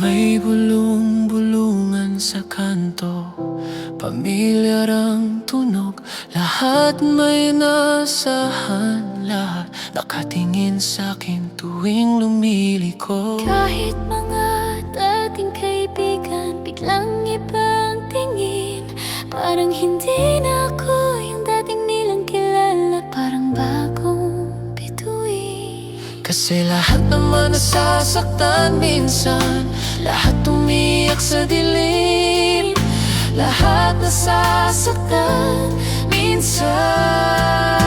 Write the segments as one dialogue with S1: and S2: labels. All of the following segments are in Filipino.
S1: May bulong-bulungan sa kanto Pamilyar ang tunog Lahat may nasahan Lahat nakatingin sa akin tuwing lumiliko
S2: Kahit mga
S1: Kasi lahat naman nasasaktan minsan Lahat umiyak sa dilim. Lahat nasasaktan minsan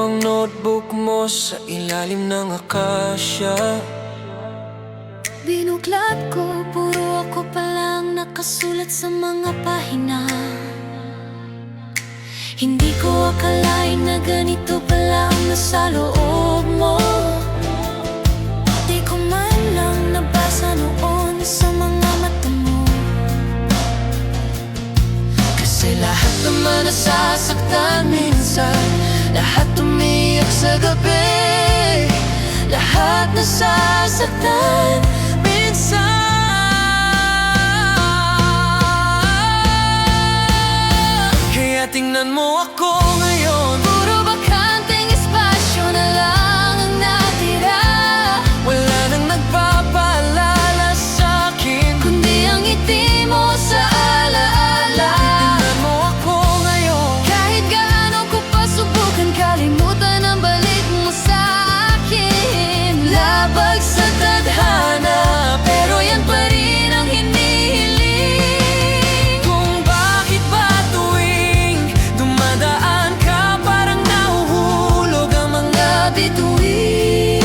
S2: ang
S1: notebook mo Sa ilalim ng akasya.
S2: Binuklat ko, puro ako pa lang nakasulat sa mga pahina. Hindi ko akalain na ganito pala ang nasa loob mo. Di ko man lang nabasa noon sa mga mata mo.
S1: Kasi lahat naman nasasaktan minsan Lahat umiyak sa gabi. Lahat nasasaktan. Minsan. Tingnan mo ako tadhana Pero yan pa rin ang hinihiling. Kung bakit ba tuwing Dumadaan ka Parang nahuhulog ang mga bituin.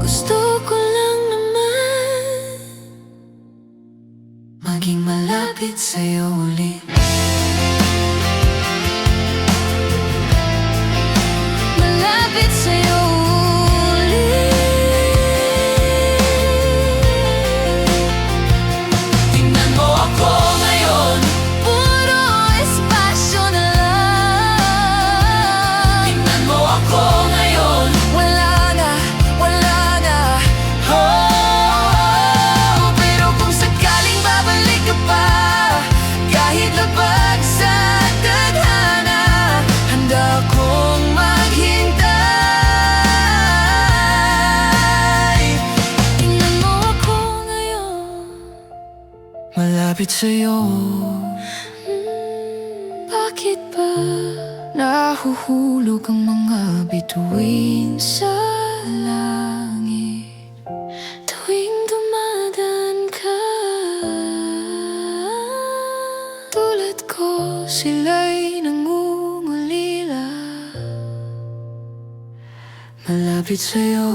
S2: Gusto ko lang naman
S1: Maging malapit sa'yo ulit
S2: Malapit sa'yo
S1: Malapit sa'yo.
S2: Bakit ba
S1: Nahuhulog ang mga bituin
S2: sa langit? Tuwing dumadaan ka Tulad ko
S1: Sila'y nangungulila. Malapit sa'yo